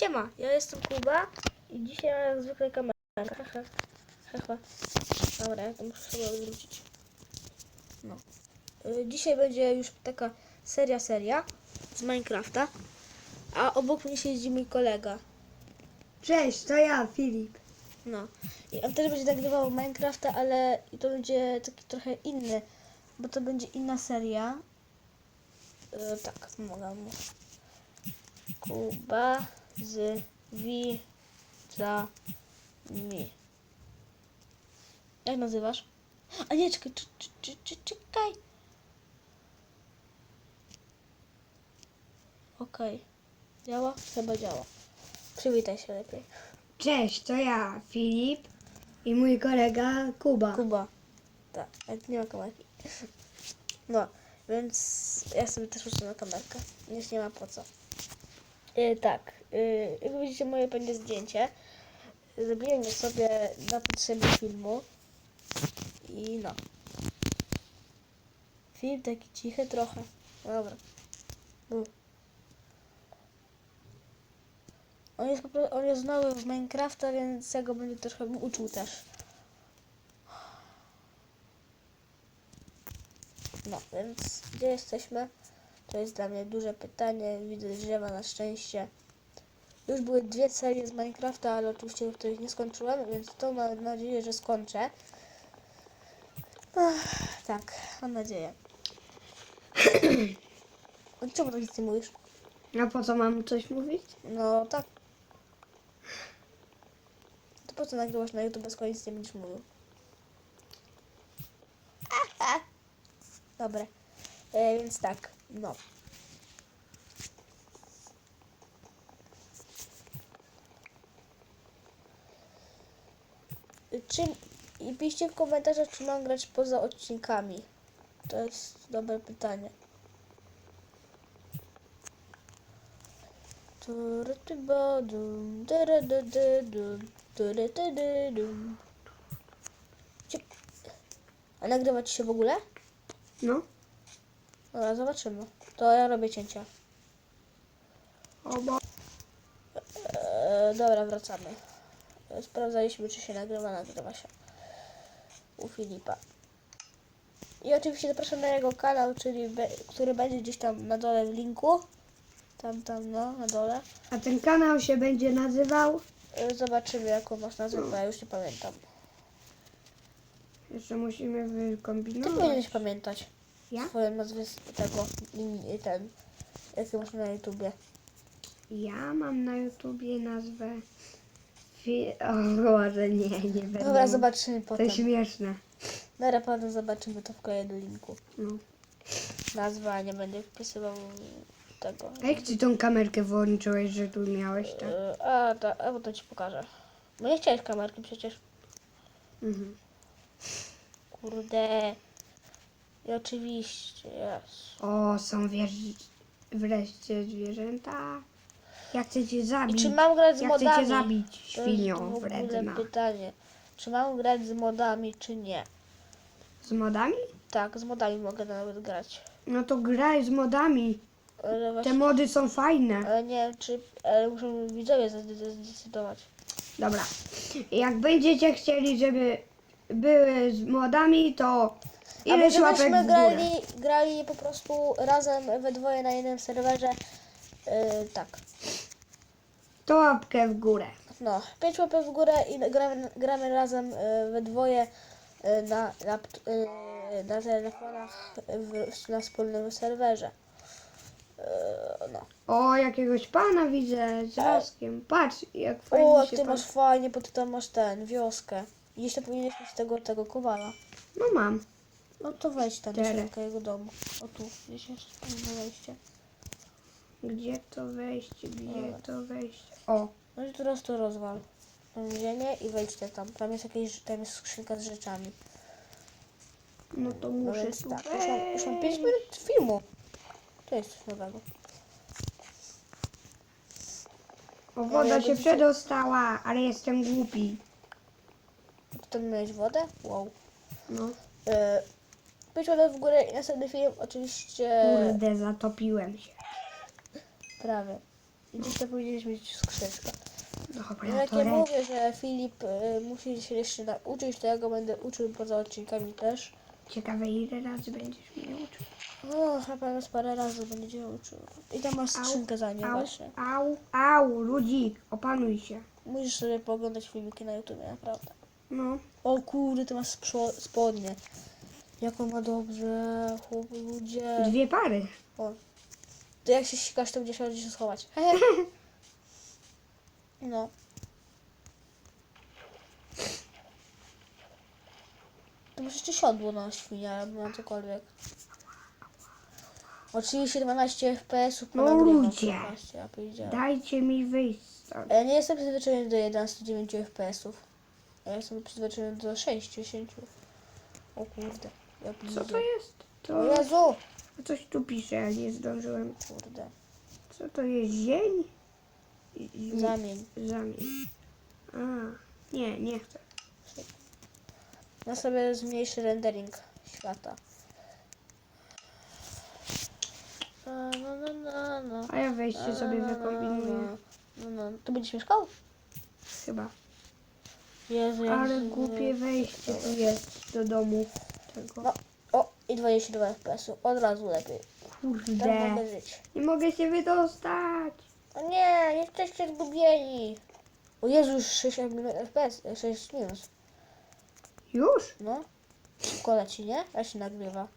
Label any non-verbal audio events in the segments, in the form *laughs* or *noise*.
Siema, ja jestem Kuba i dzisiaj mam jak zwykle kamerę. Haha, haha. Dobra, ja to muszę sobie odwrócić. No. Y, Dzisiaj będzie już taka seria, seria z Minecrafta, a obok mnie siedzi mój kolega. Cześć, to ja, Filip. No. I on też będzie nagrywał Minecrafta, ale to będzie taki trochę inny, bo to będzie inna seria. E, tak, mogę mu. Kuba z widzami. Jak nazywasz? A nie, czekaj, czekaj. Okej. Działa? Chyba działa. Przywitaj się lepiej. Cześć, to ja, Filip i mój kolega Kuba. Kuba. Tak, ale nie ma kamerki. No, więc ja sobie też na kamerkę. Już nie ma po co. E, tak, jak widzicie moje będzie zdjęcie. Zrobiłem je sobie na potrzeby filmu. I no. Film taki cichy trochę. No dobra. On jest, on jest nowy w Minecrafta, więc ja go będę trochę uczył też. No, więc gdzie jesteśmy? To jest dla mnie duże pytanie. Widzę drzewa na szczęście. Już były dwie serie z Minecrafta, ale oczywiście których nie skończyłem, więc to mam nadzieję, że skończę. Ach, tak, mam nadzieję. Czemu tak nic nie mówisz? A po co mam coś mówić? No tak. To po co nagrywasz na YouTube, skoro nic nie będziesz mówił? Dobra. E, więc tak, no. Czy, I piszcie w komentarzach, czy mam grać poza odcinkami. To jest dobre pytanie. Cie- A nagrywa ci się w ogóle? No. Dobra, zobaczymy. To ja robię cięcia. O, bo... Eee, dobra, wracamy. Sprawdzaliśmy, czy się nagrywa, nagrywa się. U Filipa. I oczywiście zapraszam na jego kanał, czyli który będzie gdzieś tam na dole w linku. Tam, tam, no, na dole. A ten kanał się będzie nazywał... E, Zobaczymy, jaką masz nazwę, bo ja już nie pamiętam. Jeszcze musimy Ty wykombinować. powinieneś pamiętać Ja? swoją nazwę z tego, i ten, jaki masz na YouTubie. Ja mam na YouTubie nazwę... Fi... O Boże, nie, nie będę. Dobra, zobaczymy To potem. śmieszne. Dobra, potem zobaczymy to wkleję do linku. No. Nazwa, nie będę wpisywał tego. A jak ty tą kamerkę włączyłeś, że tu miałeś, tak? E, A, ta, a potem ci pokażę. Bo nie chciałeś kamerki przecież. Mhm. Kurde. I oczywiście, jest. O, są wież... wreszcie zwierzęta. Ja chcę cię zabić. I czy mam grać z Ja chcę cię modami? zabić, To jest wredna. pytanie. Czy mam grać z modami, czy nie? Z modami? Tak, z modami mogę nawet grać. No to graj z modami. Ale, Te właśnie, mody są fajne. ale nie wiem, czy... Ale muszą widzowie zde- zdecydować. Dobra. Jak będziecie chcieli, żeby były z modami, to A ileś może łapek w byśmy górę. grali, grali po prostu razem we dwoje na jednym serwerze. Yy, tak. To łapkę w górę. No, pięć łapek w górę i gramy, gramy razem y, we dwoje y, na, na, y, na telefonach w, na wspólnym serwerze. Y, no. O, jakiegoś pana widzę z raskiem. Patrz, jak fajnie O, jak się ty pan... masz fajnie, bo ty tam masz ten, wioskę. Jeszcze powinieneś mieć tego, tego kowala. No mam. No to wejdź tam do środka jego domu. O tu, gdzieś jest na wejście. Gdzie to wejście? Gdzie to wejście? O, No i teraz to rozwal. Tą ziemię i wejdźcie tam. Tam jest jakieś, tam jest skrzynka z rzeczami. no to No muszę więc tu tak, już mam, już mam 5 wejść. minut filmu. To jest coś nowego. O, woda się przedostała, ale jestem głupi. Tam miałeś wodę? Wow. No, E, 5 łapek w górę i następny film oczywiście kurde, zatopiłem się. Prawie. I gdzieś to powinieneś mieć skrzeczkę. Dobra, No jak to ja mówię, że Filip y, musi się jeszcze nauczyć, to ja go będę uczył poza odcinkami też. Ciekawe ile razy będziesz mnie uczył. O, na pewno z parę razy będzie uczył. I tam masz skrzynkę za nie au, właśnie. au, au, ludzik, opanuj się. Musisz sobie pooglądać filmiki na YouTube, naprawdę. No, O kurde, ty masz sprzo- spodnie. Jak on ma dobrze, chłop, ludzie. dwie pary. O. To jak się sikasz, to będziesz miał gdzie się schować. No. To masz jeszcze siodło na świnia, albo na cokolwiek. Oczywiście 12 FPS No nagrywam, ludzie. ja powiedziałem. Dajcie mi wyjść stąd. Ja nie jestem przyzwyczajony do 11-9 FPS-ów. Ja jestem przyzwyczajony do 60. O kurde. Ja Co to jest? O To Jezu! Coś tu pisze, ja nie zdążyłem. Kurde. Co to jest? Zień? Z- Zamień. Zamień. A, nie, nie chcę. Ja sobie zmniejszy rendering świata. No, no, no, no, no. A ja wejście sobie No, no, wykombinuję. No, no. Tu będziesz mieszkał? Chyba. Jezu, jak Ale głupie wejście tu jest do domu tego. No. I 22 FPS-u. Od razu lepiej. Tak Kurde. mogę żyć. Nie mogę się wydostać. O nie, jesteście zgubieni. O Jezu, już 6 minut FPS, e, 6 minus. Już? No. Szybko leci, nie? Ja się nagrywa.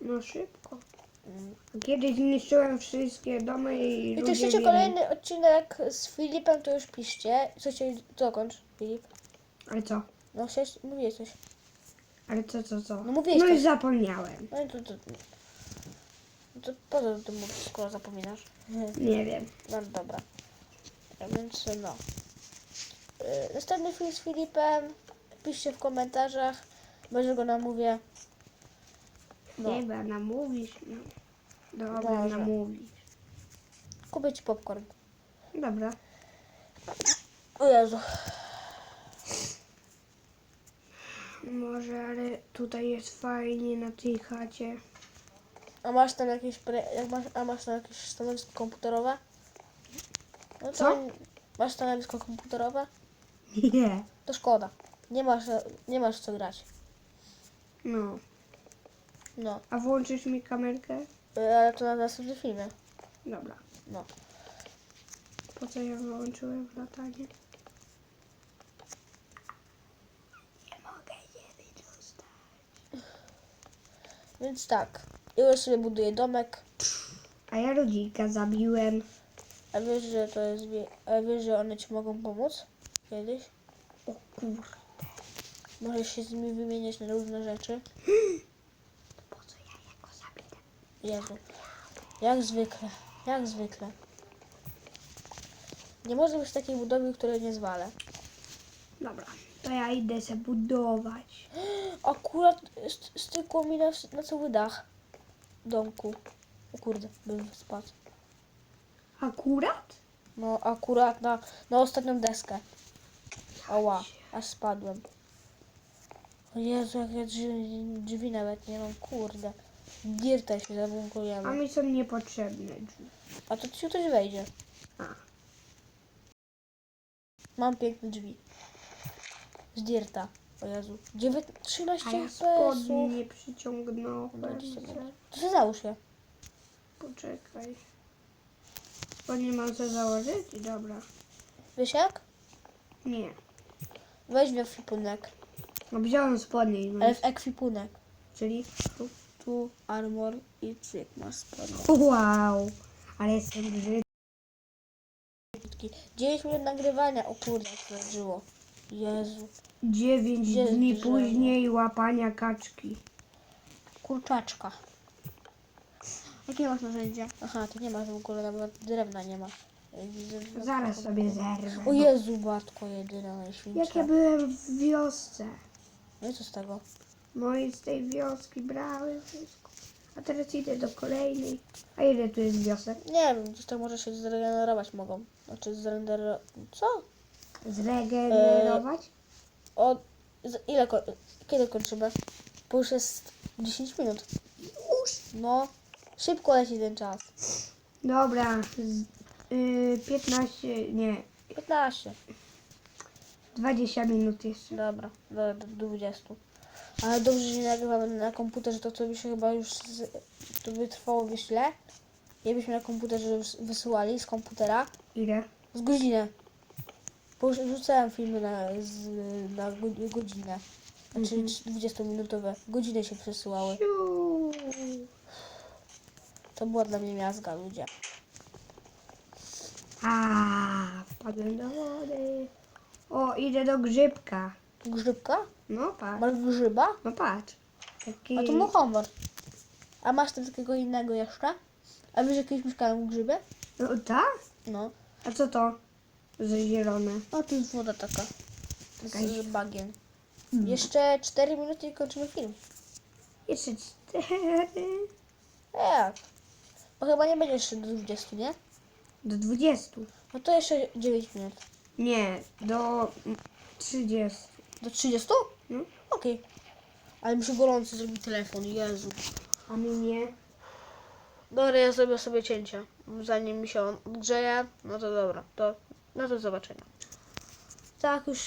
No szybko. Mm. Kiedyś niszczyłem wszystkie domy i I ludzie chcecie kolejny odcinek z Filipem, to już piszcie. Chcecie, dokończ, Filip. Ale co? No, chciałeś, mówiłeś coś. Ale co, co, co? No mówiłeś No coś. i zapomniałem. No i to, to, no to po co ty mówisz, skoro zapominasz? *laughs* Nie wiem. No dobra. A więc no. Yy, Następny film z Filipem. Piszcie w komentarzach. Może go namówię. No. Chyba namówisz. No. Dobra, Może. namówisz. Kupię ci popcorn. Dobra. O Jezu. Może, ale tutaj jest fajnie na tej chacie. A masz tam jakieś, pre... jak masz, a masz tam jakieś stanowisko komputerowe? No to Co? Masz stanowisko komputerowe? Nie. To szkoda. Nie masz, nie masz co grać. No. No. A włączysz mi kamerkę? Yy, Ale to na następnym filmie. Dobra. No. Po co ja wyłączyłem latanie? Nie mogę się wydostać. Więc tak. Już sobie buduję domek. A ja rodzika zabiłem. A wiesz, że to jest. A wiesz, że one ci mogą pomóc? Kiedyś? O kur... Możesz się z nimi wymieniać na różne rzeczy. *gasps* Po co ja jego zabiłem? Jezu. Jak zwykle. Jak zwykle. Nie może być takiej budowy, której nie zwalę. Dobra. To ja idę se budować. Akurat st- stykło mi na, na cały dach domku. O kurde, bym spadł. Akurat? No akurat na, na ostatnią deskę. Ała, aż spadłem. O Jezu, jak ja drzwi, drzwi nawet nie mam, kurde. Dirta się A zabunkujemy. mi są niepotrzebne drzwi. A to ci ktoś wejdzie. A. Mam piękne drzwi. Z Dirta. O Jezu. 9, 13 A ja FPS-ów. spodnie nie przyciągnąłem. To się załóż je. Poczekaj. Spodnie mam co założyć? Dobra. Wiesz jak? Nie. Weź w ekwipunek. No wziąłem spodnie i Ale w ekwipunek. Czyli... Tu, tu armor i cyk, masz spodnie. Wow. Ale jestem brzydki. 9 minut nagrywania. O kurde, jak to żyło. Jezu. Dziewięć Gdzie dni drzewo? później łapania kaczki. Kurczaczka. Jakie masz narzędzia? Aha, ty nie masz w ogóle nawet drewna nie ma. Zaraz sobie zerwę. O Jezu, Bartko, jedyna najświętsza. Jak ja byłem w wiosce. No i co z tego? No i z tej wioski brałem wszystko. A teraz idę do kolejnej. A ile tu jest wiosek? Nie wiem, gdzieś to może się zregenerować mogą. Znaczy zregenerować... Co? Zregenerować? O... Z, ile... Ko... Kiedy kończymy? Bo już jest 10 minut. Już. No. Szybko leci ten czas. Dobra. Z... y, 15, nie, 15. 20 minut jeszcze. Dobra, do, do 20. Ale dobrze, że nie nagrywamy na komputerze, to co by się chyba już z, to by trwało by źle. Jakbyśmy na komputerze wysyłali z komputera Ile? z godzinę. Bo rzucałem filmy na, z, na go- godzinę. Znaczy 20-minutowe. Godziny się przesyłały. To była dla mnie miazga, ludzie. A, wpadłem do wody. O, idę do grzybka. Grzybka? No patrz, Masz grzyba? no patrz. Taki... A to muchomor. A masz tam takiego innego jeszcze? A wiesz, jakieś mieszkają grzyby? No tak? No. A co to? Że zielone. O, tu jest woda taka. Jakaś- Z bagien. Jeszcze 4 minuty i kończymy film. Jeszcze cztery. Jak? Bo chyba nie będzie jeszcze do 20, nie? Do 20. No to jeszcze 9 minut. Nie, do 30. Do 30? No. Okej. Ale mi się gorąco zrobi telefon, Jezu. A mi nie. Dobra, ja zrobię sobie cięcie. Zanim mi się on grzeje, no to dobra. To, no do zobaczenia. Tak, już